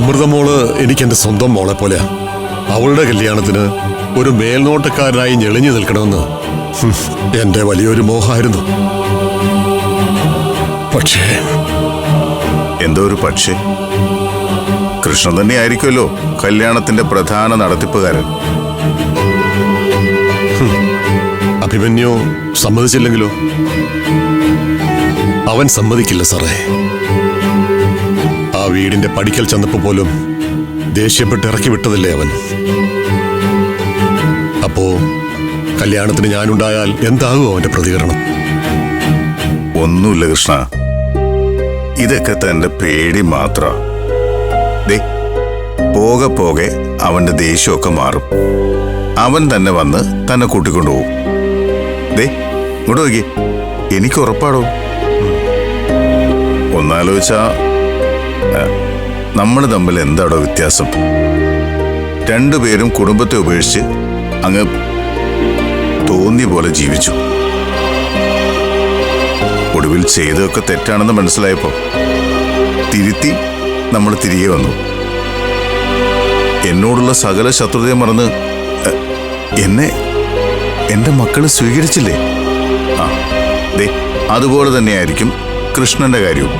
അമൃതമോൾ എനിക്ക് എന്റെ സ്വന്തം മോളെ പോലെയാ. അവളുടെ കല്യാണത്തിന് ഒരു മേൽനോട്ടക്കാരനായി ഞെളിഞ്ഞു നിൽക്കണമെന്ന് എന്റെ എന്റെ വലിയൊരു മോഹമായിരുന്നു പക്ഷേ എന്തോ ഒരു പക്ഷേ. കൃഷ്ണൻ തന്നെ ആയിരിക്കുമല്ലോ കല്യാണത്തിന്റെ പ്രധാന നടത്തിപ്പുകാരൻ. അഭിമന്യു സമ്മതിച്ചില്ലെങ്കിലോ? അവൻ സമ്മതിക്കില്ല സാറേ. വീടിന്റെ പടിക്കൽ ചെന്നപ്പോ പോലും ദേഷ്യപ്പെട്ട് ഇറക്കി വിട്ടതല്ലേ അവൻ? അപ്പോ കല്യാണത്തിന് ഞാനുണ്ടായാൽ എന്താകും അവന്റെ പ്രതികരണം? ഒന്നുമില്ല കൃഷ്ണ. ഇതൊക്കെ തന്റെ പേടി മാത്ര. പോകെ പോകെ അവന്റെ ദേഷ്യമൊക്കെ മാറും. അവൻ തന്നെ വന്ന് തന്നെ കൂട്ടിക്കൊണ്ടുപോകും ദേ ഇങ്ങോട്ട് നോക്കി. എനിക്ക് ഉറപ്പാടോ? ഒന്നാലോചിച്ചാ നമ്മൾ തമ്മിൽ എന്താടോ വ്യത്യാസം? രണ്ടുപേരും കുടുംബത്തെ ഉപേക്ഷിച്ച് അങ്ങ് തോന്നിയ പോലെ ജീവിച്ചു. ഒടുവിൽ ചെയ്തതൊക്കെ തെറ്റാണെന്ന് മനസ്സിലായപ്പോൾ തിരുത്തി നമ്മൾ തിരികെ വന്നു. എന്നോടുള്ള സകല ശത്രുതയും മറന്ന് എന്നെ എന്റെ മക്കൾ സ്വീകരിച്ചില്ലേ? ആ ദേ അതുപോലെ തന്നെയായിരിക്കും കൃഷ്ണന്റെ കാര്യവും.